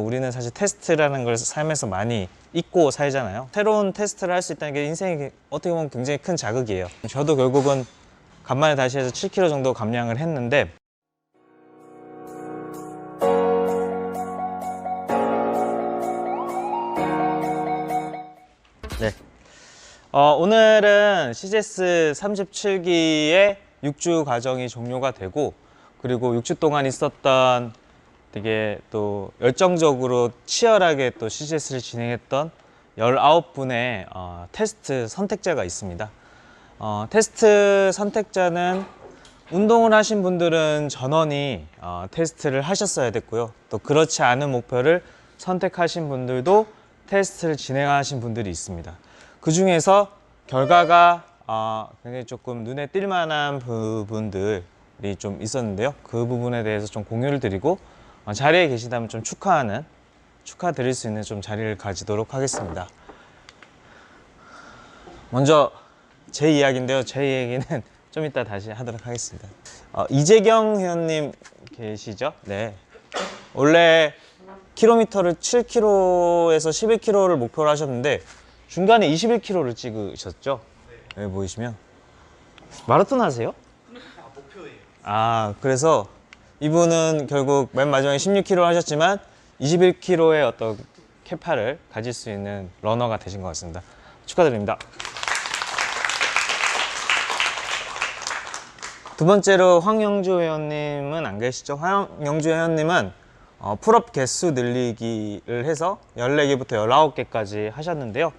우리는 사실 테스트라는 걸 삶에서 많이 잊고 살잖아요. 새로운 테스트를 할 수 있다는 게 인생에 어떻게 보면 굉장히 큰 자극이에요. 저도 결국은 간만에 다시 해서 7kg 정도 감량을 했는데 네. 어, 오늘은 CGS 37기의 6주 과정이 종료가 되고 그리고 6주 동안 있었던 되게 또 열정적으로 치열하게 또 CGS를 진행했던 19분의 어, 테스트 선택자가 있습니다. 어, 테스트 선택자는 운동을 하신 분들은 전원이 어, 테스트를 하셨어야 됐고요. 또 그렇지 않은 목표를 선택하신 분들도 테스트를 진행하신 분들이 있습니다. 그 중에서 결과가 어, 굉장히 조금 눈에 띌 만한 부분들이 좀 있었는데요. 그 부분에 대해서 좀 공유를 드리고 어, 자리에 계시다면 좀 축하하는 축하드릴 수 있는 좀 자리를 가지도록 하겠습니다. 먼저 제 이야기인데요. 제 얘기는 좀 이따 다시 하도록 하겠습니다. 어, 이재경 회원님 계시죠? 네. 원래 킬로미터를 7km에서 11km를 목표로 하셨는데 중간에 21km를 찍으셨죠? 네, 보이시면 마라톤 하세요? 아, 그래서 이분은 결국 맨 마지막에 16km 하셨지만 21km의 어떤 캐파를 가질 수 있는 러너가 되신 것 같습니다. 축하드립니다. 두 번째로 황영주 회원님은 안 계시죠? 황영주 회원님은 어, 풀업 개수 늘리기를 해서 14개부터 19개까지 하셨는데요.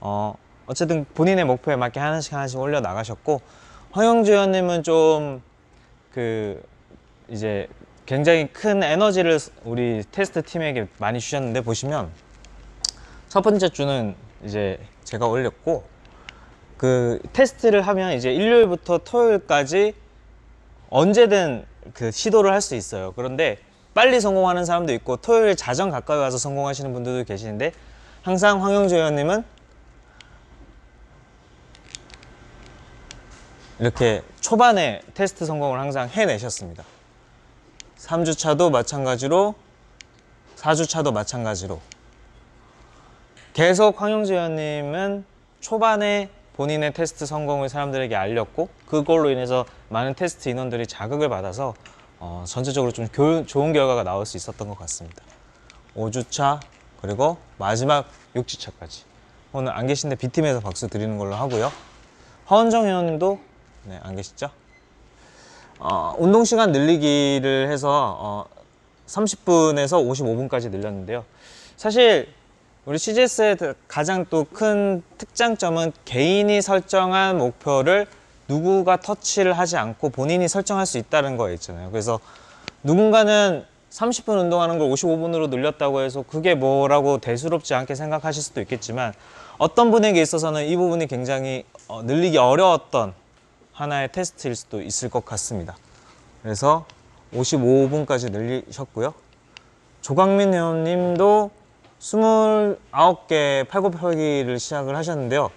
어, 어쨌든 본인의 목표에 맞게 하나씩 하나씩 올려 나가셨고 황영주 회원님은 좀 그 이제 굉장히 큰 에너지를 우리 테스트 팀에게 많이 주셨는데 보시면 첫 번째 주는 이제 제가 올렸고 그 테스트를 하면 이제 일요일부터 토요일까지 언제든 그 시도를 할 수 있어요. 그런데 빨리 성공하는 사람도 있고 토요일 자정 가까이 와서 성공하시는 분들도 계시는데 항상 황영주 의원님은 이렇게 초반에 테스트 성공을 항상 해내셨습니다. 3주차도 마찬가지로 4주차도 마찬가지로 계속 황영주 의원님은 초반에 본인의 테스트 성공을 사람들에게 알렸고 그걸로 인해서 많은 테스트 인원들이 자극을 받아서 어, 전체적으로 좀 교- 좋은 결과가 나올 수 있었던 것 같습니다. 5주차 그리고 마지막 6주차까지 오늘 안 계신데 B팀에서 박수 드리는 걸로 하고요. 허은정 회원님도 네, 안 계시죠? 어, 운동 시간 늘리기를 해서 어, 30분에서 55분까지 늘렸는데요. 사실 우리 CGS의 가장 또 큰 특장점은 개인이 설정한 목표를 누구가 터치를 하지 않고 본인이 설정할 수 있다는 거 있잖아요. 그래서 누군가는 30분 운동하는 걸 55분으로 늘렸다고 해서 그게 뭐라고 대수롭지 않게 생각하실 수도 있겠지만 어떤 분에게 있어서는 이 부분이 굉장히 어, 늘리기 어려웠던 하나의 테스트일 수도 있을 것 같습니다. 그래서 55분까지 늘리셨고요. 조광민 회원님도 29개 팔굽혀펴기를 시작을 하셨는데요.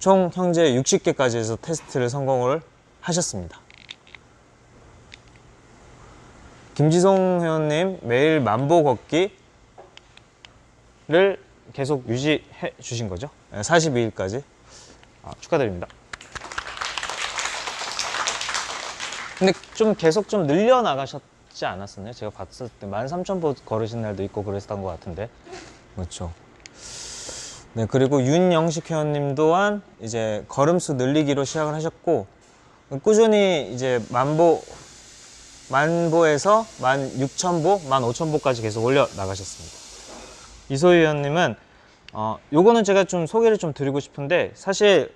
총 현재 60개까지 해서 테스트를 성공을 하셨습니다. 김지송 회원님 매일 만보 걷기를 계속 유지해 주신 거죠. 42일까지 아, 축하드립니다. 근데 좀 계속 좀 늘려 나가셨지 않았었나요? 제가 봤을 때 13,000보 걸으신 날도 있고 그랬던 것 같은데. 그렇죠. 네, 그리고 윤영식 회원님 또한 이제 걸음수 늘리기로 시작을 하셨고 꾸준히 이제 만보 만보에서 만 6,000보, 만 5,000보까지 계속 올려 나가셨습니다. 이소희 의원님은 어, 요거는 제가 좀 소개를 좀 드리고 싶은데 사실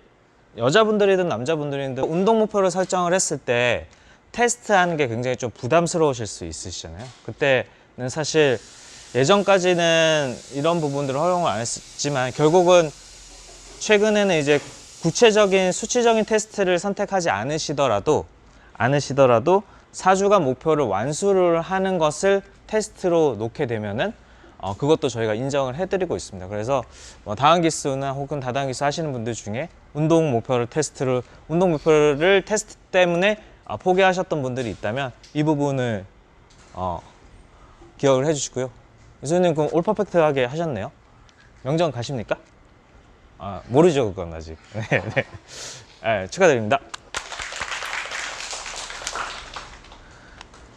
여자분들이든 남자분들이든 운동 목표를 설정을 했을 때 테스트하는 게 굉장히 좀 부담스러우실 수 있으시잖아요. 그때는 사실 예전까지는 이런 부분들을 허용을 안 했지만 결국은 최근에는 이제 구체적인 수치적인 테스트를 선택하지 않으시더라도 않으시더라도 4주간 목표를 완수를 하는 것을 테스트로 놓게 되면은 어, 그것도 저희가 인정을 해드리고 있습니다. 그래서 뭐 다항기수나 혹은 다당기수 하시는 분들 중에 운동 목표를 테스트를 운동 목표를 테스트 때문에 어, 포기하셨던 분들이 있다면 이 부분을 어, 기억을 해주시고요. 이소님 그럼 올 퍼펙트하게 하셨네요. 명정 가십니까? 아 모르죠 그건 아직. 네, 네. 네, 축하드립니다.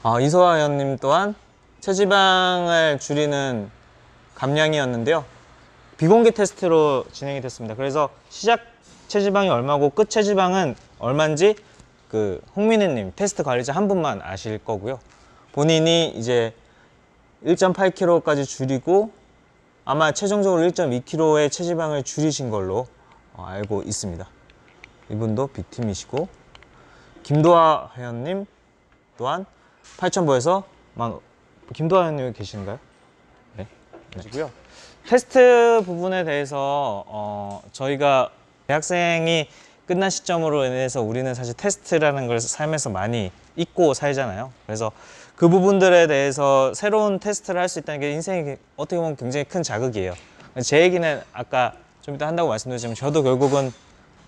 아, 이소아 의원님 또한 체지방을 줄이는 감량이었는데요. 비공개 테스트로 진행이 됐습니다. 그래서 시작 체지방이 얼마고 끝 체지방은 얼마인지 그 홍민혜님 테스트 관리자 한 분만 아실 거고요. 본인이 이제 1.8kg까지 줄이고 아마 최종적으로 1.2kg의 체지방을 줄이신 걸로 어, 알고 있습니다. 이분도 B팀이시고 김도하 회원님 또한 8,000보에서 막 김도하 회원님 계신가요? 네. 계시고요. 테스트 부분에 대해서 어, 저희가 대학생이 끝난 시점으로 인해서 우리는 사실 테스트라는 걸 삶에서 많이 잊고 살잖아요. 그래서 그 부분들에 대해서 새로운 테스트를 할 수 있다는 게 인생에 어떻게 보면 굉장히 큰 자극이에요. 제 얘기는 아까 좀 이따 한다고 말씀드렸지만 저도 결국은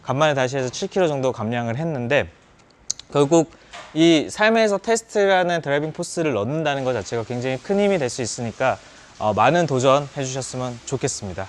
간만에 다시 해서 7kg 정도 감량을 했는데 결국 이 삶에서 테스트라는 드라이빙 포스를 넣는다는 것 자체가 굉장히 큰 힘이 될 수 있으니까 어, 많은 도전 해주셨으면 좋겠습니다.